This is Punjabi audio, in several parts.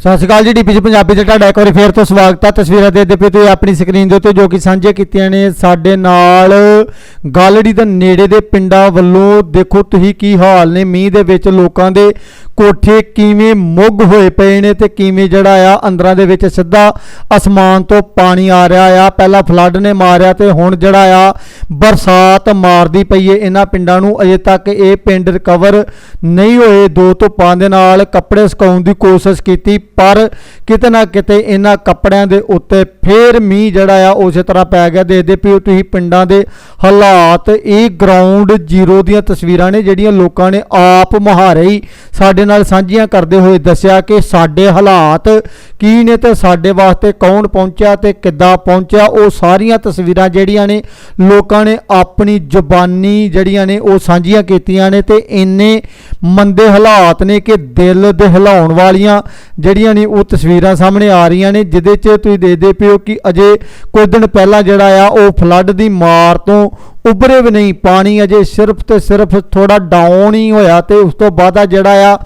ਸਤਿ ਸ਼੍ਰੀ ਅਕਾਲ ਜੀ, ਡੀਪੀ ਜੀ, ਪੰਜਾਬੀ ਤੇ ਤੁਹਾਡਾ ਇੱਕ ਵਾਰੀ ਫੇਰ ਤੋਂ ਸਵਾਗਤ ਹੈ ਤਸਵੀਰਾਂ ਦੇਖਦੇ ਪਏ ਤੁਸੀਂ ਆਪਣੀ ਸਕਰੀਨ ਦੇ ਉੱਤੇ ਜੋ ਕਿ ਸਾਂਝੇ ਕੀਤੀਆਂ ਨੇ। ਸਾਡੇ ਨਾਲ ਗਾਲੜੀ ਦੇ ਨੇੜੇ ਦੇ ਪਿੰਡਾਂ ਵੱਲੋਂ ਦੇਖੋ ਤੁਸੀਂ ਕੀ ਹਾਲ ਨੇ। ਮੀਂਹ ਦੇ ਵਿੱਚ ਲੋਕਾਂ ਦੇ ਕੋਠੇ ਕਿਵੇਂ ਮੁੱਗ ਹੋਏ ਪਏ ਨੇ ਤੇ ਕਿਵੇਂ ਜਿਹੜਾ ਆ ਅੰਦਰਾਂ ਦੇ ਵਿੱਚ ਸਿੱਧਾ ਅਸਮਾਨ ਤੋਂ ਪਾਣੀ ਆ ਰਿਹਾ ਆ। ਪਹਿਲਾਂ ਫਲੱਡ ਨੇ ਮਾਰਿਆ ਤੇ ਹੁਣ ਜਿਹੜਾ ਆ ਬਰਸਾਤ ਮਾਰਦੀ ਪਈ ਏ। ਇਹਨਾਂ ਪਿੰਡਾਂ ਨੂੰ ਅਜੇ ਤੱਕ ਇਹ ਪਿੰਡ ਰਿਕਵਰ ਨਹੀਂ ਹੋਏ। ਦੋ ਧੁੱਪਾਂ ਦੇ ਨਾਲ ਕੱਪੜੇ ਸੁਕਾਉਣ ਦੀ ਕੋਸ਼ਿਸ਼ ਕੀਤੀ, ਪਰ ਕਿਤੇ ਨਾ ਕਿਤੇ ਇਹਨਾਂ ਕੱਪੜਿਆਂ ਦੇ ਉੱਤੇ ਫੇਰ ਮੀਂਹ ਜਿਹੜਾ ਆ ਉਸੇ ਤਰ੍ਹਾਂ ਪੈ ਗਿਆ। ਦੇਖਦੇ ਪਿਓ ਤੁਸੀਂ ਪਿੰਡਾਂ ਦੇ ਹਾਲਾਤ। ਇਹ ਗਰਾਊਂਡ ਜ਼ੀਰੋ ਦੀਆਂ ਤਸਵੀਰਾਂ ਨੇ ਜਿਹੜੀਆਂ ਲੋਕਾਂ ਨੇ ਆਪ ਮੁਹਾਰੇ ਹੀ ਸਾਡੇ ਨਾਲ ਸਾਂਝੀਆਂ ਕਰਦੇ ਹੋਏ ਦੱਸਿਆ ਕਿ ਸਾਡੇ ਹਾਲਾਤ ਕੀ ਨੇ ਤੇ ਸਾਡੇ ਵਾਸਤੇ ਕੌਣ ਪਹੁੰਚਿਆ ਤੇ ਕਿੱਦਾਂ ਪਹੁੰਚਿਆ, ਉਹ ਸਾਰੀਆਂ ਤਸਵੀਰਾਂ ਜਿਹੜੀਆਂ ਨੇ ਲੋਕਾਂ ਨੇ ਆਪਣੀ ਜ਼ੁਬਾਨੀ ਜਿਹੜੀਆਂ ਨੇ ਉਹ ਸਾਂਝੀਆਂ ਕੀਤੀਆਂ ਨੇ ਤੇ ਇੰਨੇ ਮੰਦੇ ਹਾਲਾਤ ਨੇ ਕਿ ਦਿਲ ਦੇ ਹਿਲਾਉਣ ਵਾਲੀਆਂ ਜਿਹੜੀਆਂ ਨੇ ਉਹ ਤਸਵੀਰਾਂ ਸਾਹਮਣੇ ਆ ਰਹੀਆਂ ਨੇ, ਜਿਹਦੇ 'ਚ ਤੁਸੀਂ ਦੇਖਦੇ ਪਿਓ ਕਿ ਅਜੇ ਕੁਝ ਦਿਨ ਪਹਿਲਾਂ ਜਿਹੜਾ ਆ, ਉਹ ਫਲੱਡ ਦੀ ਮਾਰ ਤੋਂ ਉੱਭਰੇ ਵੀ ਨਹੀਂ, ਪਾਣੀ ਅਜੇ ਸਿਰਫ ਤੇ ਸਿਰਫ ਥੋੜਾ ਡਾਊਨ ਹੀ ਹੋਇਆ ਤੇ ਉਸ ਤੋਂ ਬਾਅਦ ਜਿਹੜਾ ਆ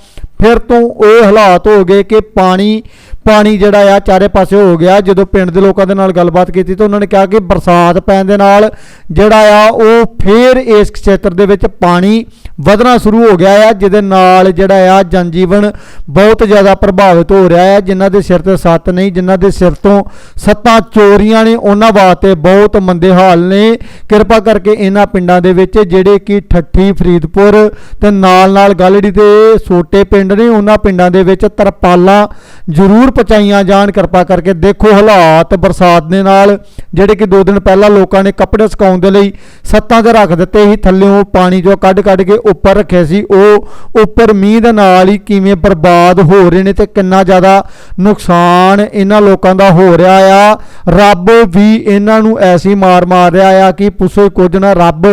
ਫਿਰ ਤੋਂ ਉਹ ਹਾਲਾਤ ਹੋ ਗਏ ਕਿ ਪਾਣੀ ਪਾਣੀ ਜਿਹੜਾ ਆ ਚਾਰੇ ਪਾਸੇ ਹੋ ਗਿਆ। ਜਦੋਂ ਪਿੰਡ ਦੇ ਲੋਕਾਂ ਦੇ ਨਾਲ ਗੱਲਬਾਤ ਕੀਤੀ ਤਾਂ ਉਹਨਾਂ ਨੇ ਕਿਹਾ ਕਿ ਬਰਸਾਤ ਪੈਣ ਦੇ ਨਾਲ ਜਿਹੜਾ ਆ ਉਹ ਫੇਰ ਇਸ ਖੇਤਰ ਦੇ ਵਿੱਚ ਪਾਣੀ ਵਧਣਾ ਸ਼ੁਰੂ ਹੋ ਗਿਆ ਆ, ਜਿਹਦੇ ਨਾਲ ਜਿਹੜਾ ਆ ਜਨਜੀਵਨ ਬਹੁਤ ਜ਼ਿਆਦਾ ਪ੍ਰਭਾਵਿਤ ਹੋ ਰਿਹਾ ਹੈ ਜਿਨ੍ਹਾਂ ਦੇ ਸਿਰ ਤੇ ਸੱਤ ਨਹੀਂ, ਜਿਨ੍ਹਾਂ ਦੇ ਸਿਰ ਤੋਂ ਸੱਤਾਂ ਚੋਰੀਆਂ ਨੇ, ਉਹਨਾਂ ਵਾਸਤੇ ਬਹੁਤ ਮੰਦੇ ਹਾਲ ਨੇ। ਕਿਰਪਾ ਕਰਕੇ ਇਹਨਾਂ ਪਿੰਡਾਂ ਦੇ ਵਿੱਚ ਜਿਹੜੇ ਕਿ ਠੱਠੀ, ਫਰੀਦਪੁਰ ਤੇ ਨਾਲ ਨਾਲ ਗਲੜੀ ਦੇ ਛੋਟੇ ਪਿੰਡ ਨੇ, ਉਹਨਾਂ ਪਿੰਡਾਂ ਦੇ ਵਿੱਚ ਤਰਪਾਲਾਂ ਜ਼ਰੂਰ ਪਹੁੰਚਾਈਆਂ ਜਾਣ, ਕਿਰਪਾ ਕਰਕੇ ਦੇਖੋ ਹਾਲਾਤ ਬਰਸਾਤ ਦੇ ਨਾਲ, ਜਿਹੜੇ ਕਿ ਦੋ ਦਿਨ ਪਹਿਲਾਂ ਲੋਕਾਂ ਨੇ ਕੱਪੜੇ ਸੁਕਾਉਣ ਦੇ ਲਈ ਸੱਤਾਂ ਤੇ ਰੱਖ ਦਿੱਤੇ ਸੀ, ਥੱਲੇੋਂ ਪਾਣੀ ਜੋ ਕੱਢ ਕੱਢ ਕੇ ਉੱਪਰ ਰੱਖਿਆ ਸੀ, ਉਹ ਉੱਪਰ ਮੀਂਹ ਦੇ ਨਾਲ ਹੀ ਕਿਵੇਂ ਬਰਬਾਦ ਹੋ ਰਹੇ ਨੇ ਤੇ ਕਿੰਨਾ ਜ਼ਿਆਦਾ ਨੁਕਸਾਨ ਇਹਨਾਂ ਲੋਕਾਂ ਦਾ ਹੋ ਰਿਹਾ ਆ। ਰੱਬ ਵੀ ਇਹਨਾਂ ਨੂੰ ਐਸੀ ਮਾਰ ਮਾਰ ਰਿਹਾ ਆ ਕਿ ਪੁੱਛੋ ਕੁਝ ਨਾ, ਰੱਬ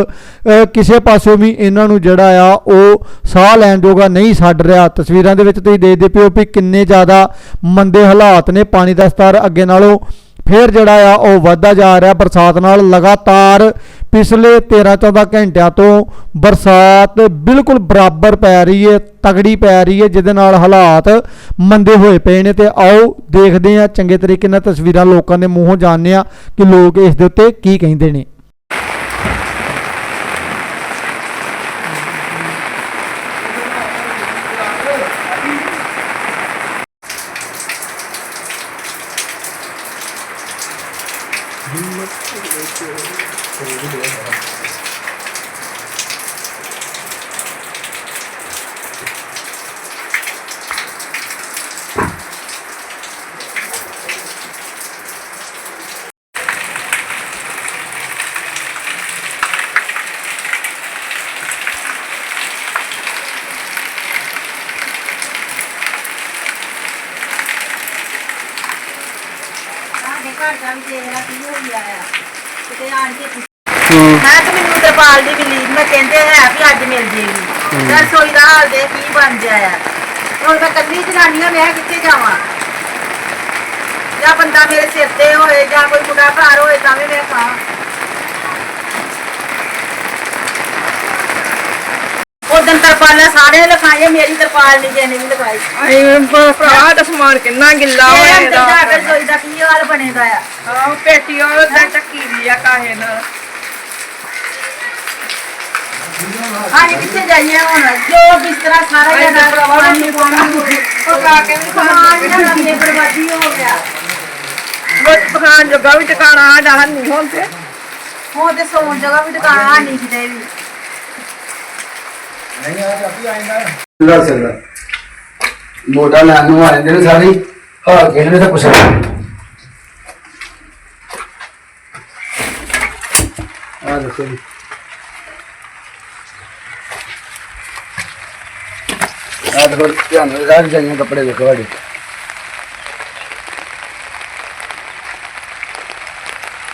ਕਿਸੇ ਪਾਸੋਂ ਵੀ ਇਹਨਾਂ ਨੂੰ ਜਿਹੜਾ ਆ, ਉਹ ਸਾਹ ਲੈਣ ਜੋਗਾ ਨਹੀਂ ਛੱਡ ਰਿਹਾ। ਤਸਵੀਰਾਂ ਦੇ ਵਿੱਚ ਤੁਸੀਂ ਦੇਖਦੇ ਪਿਓ ਵੀ ਕਿੰਨੇ ਜ਼ਿਆਦਾ ਮੰਦੇ ਹਾਲਾਤ ਨੇ, ਪਾਣੀ ਦਾ ਸਤਰ ਅੱਗੇ ਨਾਲੋਂ ਫੇਰ ਜਿਹੜਾ ਆ, ਉਹ ਵੱਧਦਾ ਜਾ ਰਿਹਾ। ਬਰਸਾਤ ਨਾਲ ਲਗਾਤਾਰ ਪਿਛਲੇ 13-14 ਘੰਟਿਆਂ ਤੋਂ ਬਰਸਾਤ ਬਿਲਕੁਲ ਬਰਾਬਰ ਪੈ ਰਹੀ ਹੈ ਤਗੜੀ ਪੈ ਰਹੀ ਹੈ ਜਿਹਦੇ ਨਾਲ ਹਾਲਾਤ ਮੰਦੇ ਹੋਏ ਪਏ ਨੇ। ਤੇ ਆਓ ਦੇਖਦੇ ਹਾਂ, ਚੰਗੇ ਤਰੀਕੇ ਨਾਲ ਤਸਵੀਰਾਂ ਲੋਕਾਂ ਦੇ ਮੂੰਹੋਂ ਜਾਣਦੇ ਹਾਂ ਕਿ ਲੋਕ ਇਸ ਦੇ ਉੱਤੇ ਕੀ ਕਹਿੰਦੇ ਨੇ। ਸਾਡੇ ਲਾ ਕੀ ਹੋ ਗਿਆ ਆ ਕਿਤੇ ਆਣ ਕੇ ਮੈਂ ਤਾਂ ਮੈਨੂੰ ਤਰਪਾਲ ਦੀ ਮਿਲੀ ਮੈਂ ਕਹਿੰਦੇ ਹੈ ਵੀ ਅੱਜ ਮਿਲ ਜੇਗੀ। ਮੈਂ ਸੋਈ ਦਾ ਹਾਲ ਦੇ ਕੀ ਬਣ ਜਾਇਆ ਹੁਣ ਮੈਂ ਕੱਲੀ ਜਨਾਨੀ ਆ ਮੈਂ ਕਿੱਥੇ ਜਾਵਾਂ? ਜਾਂ ਬੰਦਾ ਮੇਰੇ ਸਿਰ ਤੇ ਹੋਏ ਜਾਂ ਕੋਈ ਮੁੰਡਾ ਘਰ ਹੋਏ ਤਾਂ ਵੀ ਮੈਂ ਖਾਂ ਉਦੋਂ ਤਰਪਾਲਾਂ ਸਾਰੇ ਲਖਾਏ ਮੇਰੀ ਤਰਪਾਲ ਨਹੀਂ ਜਿਹਨੇ ਵੀ ਲਗਾਈ ਆਏ ਭਰਾ ਦਾ ਸਮਾਨ ਕਿੰਨਾ ਗਿੱਲਾ ਇਹ ਹੋਇਆ ਅੰਦਰ ਜਾ ਕੇ ਇਹਦਾ ਸੋਈ ਦਾ ਕੀ ਹਾਲ ਬਣੇਗਾ ਆ? ਆਹ ਪੇਟੀ ਉਹ ਦਾ ਚੱਕੀ ਵੀ ਆ ਕਾਹੇ ਨਾਲ। ਹਾਂਜੀ ਕਿੱਥੇ ਜਾਈਏ ਹੁਣ? ਜੋ ਬਿਸਤਰਾ ਸਾਰਾ ਆਏ ਜਣਾ ਤਾਂ ਪਾਣੀ ਪਾਣੀ ਉਹ ਕਾ ਕੇ ਵੀ ਸਮਾਨ ਜਿਹੜਾ ਲੰਮੇ ਬਰਬਾਦੀ ਹੋ ਗਿਆ। ਉਹ ਪਕਾਨ ਜੋਗਾ ਵੀ ਟਿਕਾਣਾ ਆ ਜਾਣ ਨਹੀਂ ਹੁਣ ਤੇ। ਹੁਣ ਤੇ ਸੌਣ ਜਗ੍ਹਾ ਵੀ ਦੁਕਾਨ ਆ ਨਹੀਂ ਕਿਤੇ ਵੀ। ਲੱਗ ਸਕਦਾ ਮੋਟਾ ਲੈਣ ਨੂੰ ਆ ਜਾਂਦੇ ਨੇ ਸਾਰੀ। ਹਾਂ ਕਿਹਨੇ ਤਾਂ ਕੁਛ ਆ ਦੇਖੋ ਜੀ। ਆ ਦੇਖੋ, ਧਿਆਨ ਨਾਲ ਸਾਰੇ ਜਾਈਆਂ ਕੱਪੜੇ ਦੇਖੋ ਸਾਡੇ।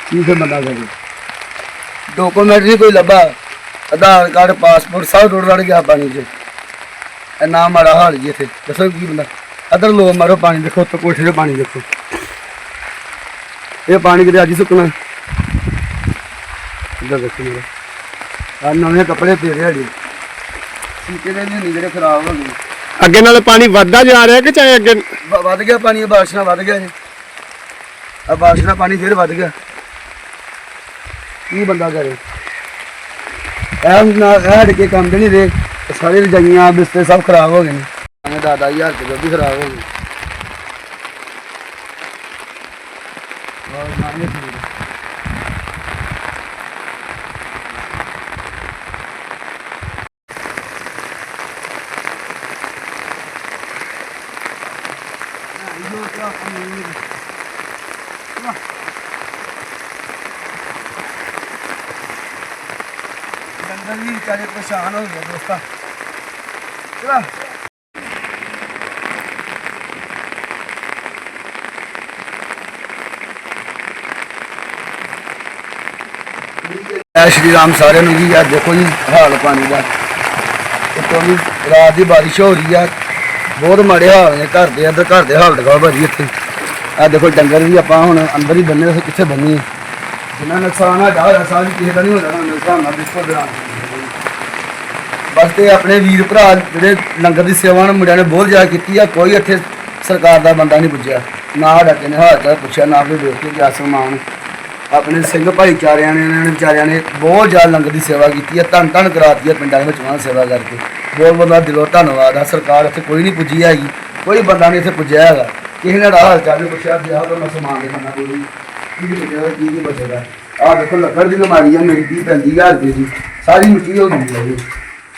ਕੀ ਤੇ ਬੰਦਾ ਕਰੀ ਡਾਕੂਮੈਂਟ ਨਹੀਂ ਕੋਈ ਲੱਭਾ? ਆਧਾਰ ਕਾਰਡ ਪਾਸਪੋਰਟ ਸਭ ਰੁੜ ਰੜ ਗਿਆ ਪਾਣੀ 'ਚ। ਇਹ ਨਾ ਮਾੜਾ ਹਾਲ ਜੀ ਇੱਥੇ। ਦੱਸੋ ਕੀ ਬੰਦਾ? ਅਦਰ ਲੋ ਮਾਰੋ ਪਾਣੀ ਦੇਖੋ ਉੱਤੇ ਕੋਠੇ 'ਤੇ ਪਾਣੀ ਦੇਖੋ। ਇਹ ਪਾਣੀ ਕਿਤੇ ਅੱਜ ਹੀ ਸੁੱਕਣਾ। ਇੱਧਰ ਦੇਖੋ ਮੇਰਾ ਆ ਨਵੇਂ ਕੱਪੜੇ ਪੇ ਰਹੇ ਹੜੀ ਸੀਤੇ ਦੇ ਨਹੀਂ ਜਿਹੜੇ ਖਰਾਬ ਹੋ ਗਏ। ਅੱਗੇ ਨਾਲ ਪਾਣੀ ਵੱਧਦਾ ਜਾ ਰਿਹਾ ਕਿ ਚਾਹੇ ਅੱਗੇ ਵ- ਵੱਧ ਗਿਆ ਪਾਣੀ ਬਾਰਿਸ਼ ਨਾਲ ਵੱਧ ਗਿਆ ਜੀ। ਆ ਬਾਰਿਸ਼ ਨਾਲ ਪਾਣੀ ਫਿਰ ਵੱਧ ਗਿਆ। ਕੀ ਬੰਦਾ ਕਰੇ? ਐ ਨਾ ਐ ਹਟ ਕੇ ਕੰਮ ਦੇ ਨਹੀਂ ਦੇ ਸਾਰੇ ਰਜਾਈਆਂ ਬਿਸਤੇ ਸਭ ਖਰਾਬ ਹੋ ਗਏ ਨੇ। ਐਵੇਂ ਦਾਦਾ ਹਜ਼ਾਰ ਰੁਪਏ ਵੀ ਖਰਾਬ ਵੀ ਵਿਚਾਰੇ ਪਰੇਸ਼ਾਨ ਹੋ ਗਏ ਦੋਸਤਾ। ਚਲਾ। ਜੈ ਸ਼੍ਰੀ ਰਾਮ ਸਾਰਿਆਂ ਨੂੰ ਜੀ ਅੱਜ ਦੇਖੋ ਜੀ, ਹਾਲ ਪਾਣੀ ਦਾ। ਉੱਤੋਂ ਵੀ ਰਾਤ ਦੀ ਬਾਰਿਸ਼ ਹੋ ਰਹੀ ਆ। ਬਹੁਤ ਮਾੜੇ ਹਾਲ ਨੇ ਘਰ ਦੇ ਅੰਦਰ ਘਰ ਦੇ ਹਾਲਤ ਗਾ ਭਾਜੀ ਇੱਥੇ। ਆ ਦੇਖੋ ਡੰਗਰ ਵੀ ਆਪਾਂ ਹੁਣ ਅੰਦਰ ਹੀ ਬੰਨੇ ਅਸੀਂ ਕਿੱਥੇ ਬੰਨੀਏ ਜਿੰਨਾ ਨੁਕਸਾਨ ਆ ਹੋਇਆ ਸਾਰੀ ਕਿਸੇ ਦਾ ਨਹੀਂ ਹੋਣਾ ਨੁਕਸਾਨ ਨਾ ਬਿਸਕੋ ਦੇ ਬਸ ਤੇ ਆਪਣੇ ਵੀਰ ਭਰਾ ਜਿਹੜੇ ਲੰਗਰ ਦੀ ਸੇਵਾ ਨਾਲ ਮੁੰਡਿਆਂ ਨੇ ਬਹੁਤ ਜ਼ਿਆਦਾ ਕੀਤੀ ਆ, ਕੋਈ ਇੱਥੇ ਸਰਕਾਰ ਦਾ ਬੰਦਾ ਨਹੀਂ ਪੁੱਜਿਆ। ਨਾ ਸਾਡਾ ਕਿਸੇ ਨੇ ਹਾਲ ਚਾਲ ਪੁੱਛਿਆ, ਨਾ ਕੋਈ ਦੇਖ ਕੇ ਗਿਆ ਸਮਾਨ। ਆਪਣੇ ਸਿੰਘ ਭਾਈਚਾਰਿਆਂ ਨੇ, ਇਹਨਾਂ ਨੇ ਵਿਚਾਰਿਆਂ ਨੇ ਬਹੁਤ ਜ਼ਿਆਦਾ ਲੰਗਰ ਦੀ ਸੇਵਾ ਕੀਤੀ ਹੈ ਧੰਨ ਧੰਨ ਕਰਾਤੀ ਹੈ ਪਿੰਡਾਂ ਦੇ ਵਿੱਚ ਉਹਨਾਂ ਦੀ ਸੇਵਾ ਕਰਕੇ। ਬਹੁਤ ਬਹੁਤ ਦਿਲੋਂ ਧੰਨਵਾਦ ਆ, ਸਰਕਾਰ ਇੱਥੇ ਕੋਈ ਨਹੀਂ ਪੁੱਜੀ ਹੈਗੀ, ਕੋਈ ਬੰਦਾ ਨਹੀਂ ਇੱਥੇ ਪੁੱਜਿਆ ਹੈਗਾ। ਕਿਸੇ ਨੇ ਸਾਡਾ ਹਾਲ ਚਾਲ ਨਹੀਂ ਪੁੱਛਿਆ, ਵੀ ਆਹ ਤਾਂ ਮੈਂ ਸਮਾਨ ਦੇ ਖਾਣਾ ਕੋਈ ਕੀ ਕੀ ਬਚੇਗਾ ਕੀ ਕੀ ਬਚੇਗਾ ਆਹ ਦੇਖੋ ਲੱਕੜ ਦੀ ਅਲਮਾਰੀ ਆ, ਮੇਰੀ ਦੀ ਪੈਂਦੀ ਹਜ਼ਾਰ ਰੁਪਏ ਦੀ, ਸਾਰੀ ਮਿੱਟੀ ਹੋ ਗਈ ਹੈ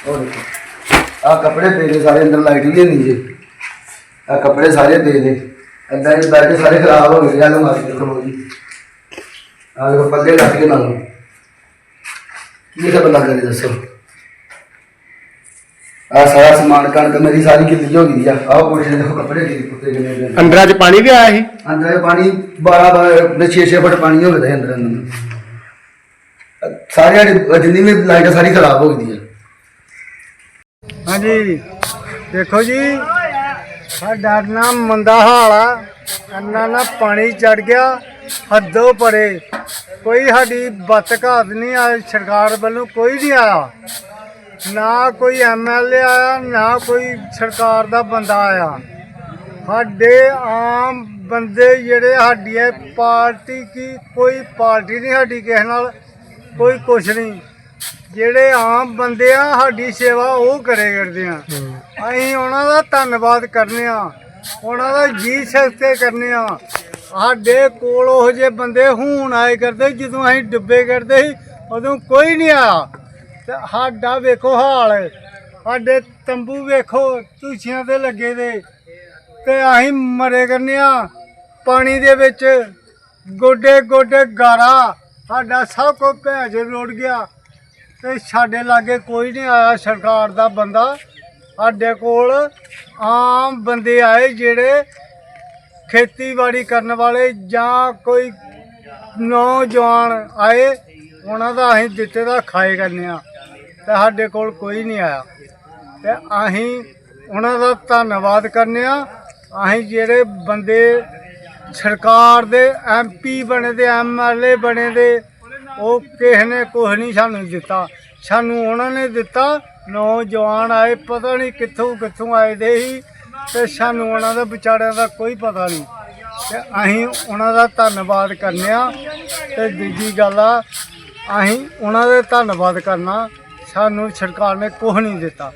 ਦੇਖੋ। ਆਹ ਕੱਪੜੇ ਪਏ ਨੇ ਸਾਰੇ ਅੰਦਰ ਲਾਈਟ ਵੀ ਨਹੀਂ ਜੀ। ਆਹ ਕੱਪੜੇ ਸਾਰੇ ਪਏ ਨੇ ਏਦਾਂ ਹੀ ਬੈਠ ਕੇ ਸਾਰੇ ਖਰਾਬ ਹੋ ਗਏ ਆ ਅਲਮਾਰੀ ਦੇਖੋ ਜੀ ਆਹ ਦੇਖੋ ਪੱਲੇ ਲੱਗ ਕੇ ਨਾਲ ਕੀ ਤਾਂ ਬੰਦਾ ਕਰੇ ਦੱਸੋ? ਆ ਸਾਰਾ ਸਮਾਨ ਕਣਕ ਮੇਰੀ ਸਾਰੀ ਗਿੱਲੀ ਹੋ ਗਈ ਆ। ਆਹ ਕੋਸ਼ੇ ਦੇਖੋ ਕੱਪੜੇ ਗਿੱਲੇ ਕੁੱਤੇ ਕਿੰਨੇ। ਅੰਦਰਾਂ 'ਚ ਪਾਣੀ ਵੀ ਆਇਆ ਸੀ? ਅੰਦਰ ਇਹ ਪਾਣੀ 12 12 6 6 ਫੁੱਟ ਪਾਣੀ ਹੋ ਗਿਆ ਅੰਦਰ ਅੰਦਰ। ਜਿਹੜੀ- ਜਿੰਨੀ ਵੀ ਲਾਈਟ ਸਾਰੀ ਖਰਾਬ ਹੋ ਗਈ ਹਾਂਜੀ। ਦੇਖੋ ਜੀ, ਸਾਡਾ ਨਾ ਮੰਦਾ ਹਾਲ ਆ, ਇੰਨਾ ਨਾ ਪਾਣੀ ਚੜ ਗਿਆ, ਹੱਦੋਂ ਪਰੇ। ਕੋਈ ਸਾਡੀ ਬੱਤ ਘਾਤ ਨਹੀਂ ਆ ਸਰਕਾਰ ਵੱਲੋਂ ਕੋਈ ਨਹੀਂ ਆਇਆ। ਨਾ ਕੋਈ ਐਮਐਲਏ ਆਇਆ, ਨਾ ਕੋਈ ਸਰਕਾਰ ਦਾ ਬੰਦਾ ਆਇਆ। ਸਾਡੇ ਆਮ ਬੰਦੇ ਜਿਹੜੇ ਸਾਡੀ ਇਹ ਪਾਰਟੀ ਕੀ, ਕੋਈ ਪਾਰਟੀ ਨਹੀਂ ਸਾਡੀ ਕਿਸੇ ਨਾਲ, ਕੋਈ ਕੁਛ ਨਹੀਂ। ਜਿਹੜੇ ਆਮ ਬੰਦੇ ਆ ਸਾਡੀ ਸੇਵਾ ਉਹ ਕਰੇ ਕਰਦੇ ਆ। ਅਸੀਂ ਉਹਨਾਂ ਦਾ ਧੰਨਵਾਦ ਕਰਨੇ ਆ ਉਹਨਾਂ ਦਾ ਜੀ ਸਖਤੇ ਕਰਨੇ ਆ। ਸਾਡੇ ਕੋਲ ਉਹ ਜੇ ਬੰਦੇ ਹੁਣ ਆਏ ਕਰਦੇ ਜਦੋਂ ਅਸੀਂ ਡੁੱਬੇ ਕਰਦੇ ਸੀ ਉਦੋਂ ਕੋਈ ਨਹੀਂ ਆਇਆ। ਤੇ ਸਾਡਾ ਵੇਖੋ ਹਾਲ ਸਾਡੇ ਤੰਬੂ ਵੇਖੋ ਤੁਸ਼ੀਆਂ ਤੇ ਲੱਗੇ ਦੇ। ਤੇ ਅਸੀਂ ਮਰੇ ਕਰਨੇ ਆ। ਪਾਣੀ ਦੇ ਵਿੱਚ ਗੋਡੇ ਗੋਡੇ ਗਾਰਾ ਸਾਡਾ ਸਭ ਕੁਝ ਭੈਜ ਰੋੜ ਗਿਆ। ਤੇ ਸਾਡੇ ਲਾਗੇ ਕੋਈ ਨਹੀਂ ਆਇਆ ਸਰਕਾਰ ਦਾ ਬੰਦਾ। ਸਾਡੇ ਕੋਲ ਆਮ ਬੰਦੇ ਆਏ ਜਿਹੜੇ ਖੇਤੀਬਾੜੀ ਕਰਨ ਵਾਲੇ ਜਾਂ ਕੋਈ ਨੌਜਵਾਨ ਆਏ, ਉਹਨਾਂ ਦਾ ਅਸੀਂ ਦਿੱਤੇ ਦਾ ਖਾਏ ਕਰਨੇ ਆ। ਤੇ ਸਾਡੇ ਕੋਲ ਕੋਈ ਨਹੀਂ ਆਇਆ। ਤੇ ਅਸੀਂ ਉਹਨਾਂ ਦਾ ਧੰਨਵਾਦ ਕਰਨੇ ਆ। ਅਸੀਂ ਜਿਹੜੇ ਬੰਦੇ ਸਰਕਾਰ ਦੇ ਐਮਪੀ ਬਣੇ ਦੇ ਐਮਐਲਏ ਬਣੇ ਦੇ ਉਹ ਕਿਸੇ ਨੇ ਕੁਛ ਨਹੀਂ ਸਾਨੂੰ ਦਿੱਤਾ। ਸਾਨੂੰ ਉਹਨਾਂ ਨੇ ਦਿੱਤਾ, ਨੌਜਵਾਨ ਆਏ, ਪਤਾ ਨਹੀਂ ਕਿੱਥੋਂ ਕਿੱਥੋਂ ਆਏ ਦੇ ਸੀ ਤੇ ਸਾਨੂੰ ਉਹਨਾਂ ਦਾ ਵਿਚਾਰਿਆਂ ਦਾ ਕੋਈ ਪਤਾ ਨਹੀਂ। ਤੇ ਅਸੀਂ ਉਹਨਾਂ ਦਾ ਧੰਨਵਾਦ ਕਰਨੇ ਆ। ਤੇ ਦੂਜੀ ਗੱਲ ਆ, ਅਸੀਂ ਉਹਨਾਂ ਦੇ ਧੰਨਵਾਦ ਕਰਨਾ। ਸਾਨੂੰ ਸਰਕਾਰ ਨੇ ਕੁਛ ਨਹੀਂ ਦਿੱਤਾ।